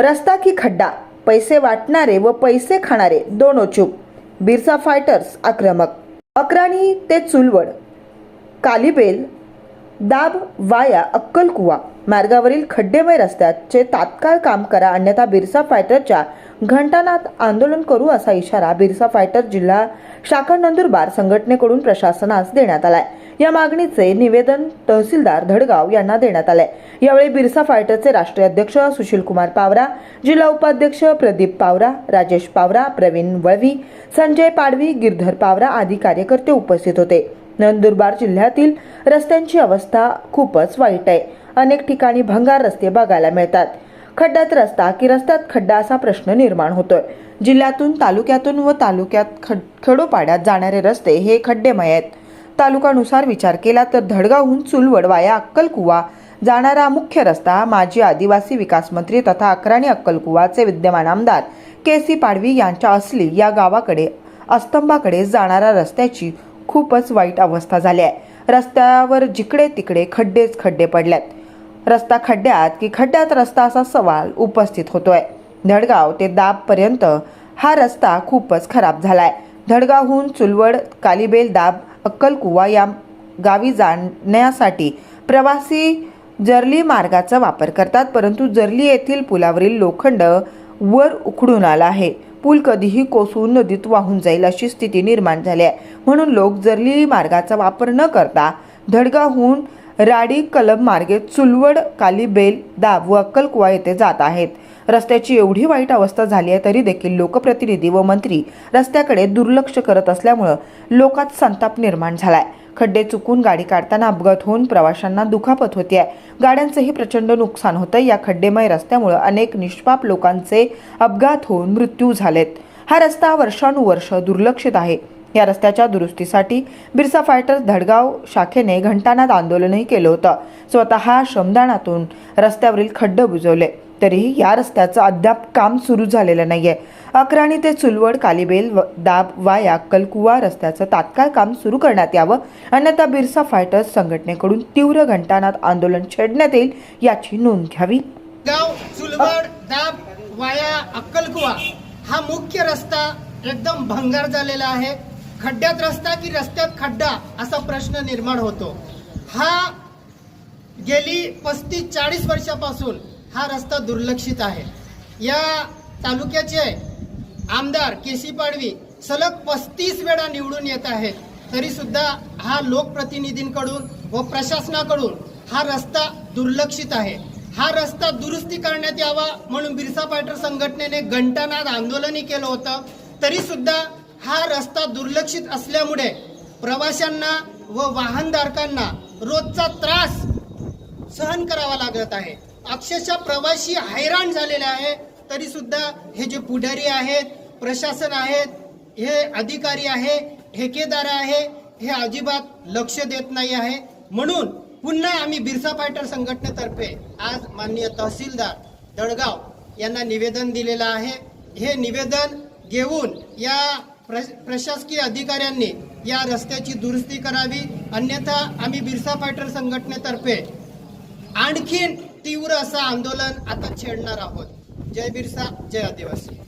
रस्ता की खड्डा पैसे वाटणारे व पैसे खाणारे दोन ओचूक बिरसा फायटर्स आक्रमक. अक्राणी ते चुलवड. कालिबेल दाब वाया अक्कलकुवा मार्गावरील खड्डेमय रस्त्याचे तात्काळ काम करा अन्यथा बिरसा फायटरच्या घंटानात आंदोलन करू असा इशारा बिरसा फायटर जिल्हा शाखा नंदुरबार संघटनेकडून प्रशासनास देण्यात आलाय. या मागणीचे निवेदन तहसीलदार धडगाव यांना देण्यात आले यावेळी बिरसा फायटरचे राष्ट्रीय अध्यक्ष सुशील कुमार पावरा जिल्हा उपाध्यक्ष प्रदीप पावरा राजेश पावरा प्रवीण वळवी संजय पाडवी गिरधर पावरा आदी कार्यकर्ते उपस्थित होते. नंदुरबार जिल्ह्यातील रस्त्यांची अवस्था खूपच वाईट आहे. अनेक ठिकाणी भंगार रस्ते बघायला मिळतात. खड्ड्यात रस्ता की रस्त्यात खड्डा असा प्रश्न निर्माण होतोय. जिल्ह्यातून तालुक्यातून व तालुक्यात खड खडोपाड्यात जाणारे रस्ते हे खड्डेमय आहेत. तालुकानुसार विचार केला तर धडगावहून चुलवड वाया अक्कलकुवा. जाणारा मुख्य रस्ता माजी आदिवासी विकास मंत्री तथा अकराणी अक्कलकुवाचे विद्यमान आमदार के सी पाडवी यांच्या असली या गावाकडे अस्तंभाकडे जाणाऱ्या रस्त्याची खूपच वाईट अवस्था झाली आहे. रस्त्यावर जिकडे तिकडे खड्डेच खड्डे पडल्यात रस्ता खड्ड्यात की खड्ड्यात रस्ता असा सवाल उपस्थित होतोय. धडगाव ते दाबपर्यंत हा रस्ता खूपच खराब झालाय. धडगावहून चुलवड कालिबेल दाब अक्कलकुवा या गावी जाण्यासाठी प्रवासी जर्ली मार्गाचा वापर करतात परंतु जर्ली येथील पुलावरील लोखंड वर उखडून आला आहे. पूल कधीही कोसळून नदीत वाहून जाईल अशी स्थिती निर्माण झाली आहे. म्हणून लोक जर्ली मार्गाचा वापर न करता धडगावहून राडी कलब मार्गे चुलवड कालीबेल दाब व अक्कलकुवा येथे जात आहेत. रस्त्याची एवढी वाईट अवस्था झाली आहे तरी देखील लोकप्रतिनिधी व मंत्री रस्त्याकडे दुर्लक्ष करत असल्यामुळं लोकात संताप निर्माण झालाय. खड्डे चुकून गाडी काढताना अपघात होऊन प्रवाशांना दुखापत होते आहे गाड्यांचंही प्रचंड नुकसान होतं या खड्डेमय रस्त्यामुळं अनेक निष्पाप लोकांचे अपघात होऊन मृत्यू झालेत. हा रस्ता वर्षानुवर्ष दुर्लक्षित आहे. या रस्त्याच्या दुरुस्तीसाठी बिरसा फायटर्स धडगाव शाखेने घंटानाद आंदोलनही केलं होतं. स्वतः श्रमदानातून रस्त्यावरील खड्ड बुजवले. तरीही या रस्त्याचं अद्याप काम सुरू झालेलं नाहीये. अक्राणी ते चुलवड कालिबेल व दाब वाया कलकुवा रस्त्याचं तात्काळ काम सुरू करण्यात यावं. अन्यथा बिरसा फायटर्स संघटनेकडून तीव्र घंटानाद आंदोलन छेडण्यात येईल याची नोंद घ्यावी. गाव चुलवड दाब वाया अक्कलकुवा हा मुख्य रस्ता एकदम भंगार झालेला आहे. खड्ड्यात रस्ता की रस्त्यात खड्डा असा प्रश्न निर्माण होतो. हा गेली पस्तीस चाळीस वर्षापासून हा रस्ता दुर्लक्षित आहे. या तालुक्याचे आमदार केसी पाडवी सलग पस्तीस वेळा निवडून येत आहेत. तरी सुद्धा हा लोकप्रतिनिधींकडून व प्रशासनाकडून हा रस्ता दुर्लक्षित आहे. हा रस्ता दुरुस्ती करण्यात यावा म्हणून बिरसा पायटर संघटनेने घंटानाद आंदोलनही केलं होतं. तरी सुद्धा हा रस्ता दुर्लक्षित असल्यामुळे प्रवाशांना व वाहनधारकांना रोजचा त्रास सहन करावा लागत आहे. अक्षरशः प्रवासी हैराण झालेले आहे. तरी सुद्धा हे जे पुढारी आहेत प्रशासन आहेत हे अधिकारी आहे ठेकेदार आहे हे अजिबात लक्ष देत नाही आहे. म्हणून पुन्हा आम्ही बिरसा फायटर संघटनेतर्फे आज माननीय तहसीलदार दडगाव यांना निवेदन दिलेलं आहे. हे निवेदन घेऊन या प्रशासकीय अधिकाऱ्यांनी या रस्त्याची दुरुस्ती करावी अन्यथा आम्ही बिरसा फायटर संघटनेतर्फे आणखीन तीव्र असं आंदोलन आता छेडणार आहोत. जय बिरसा जय आदिवासी.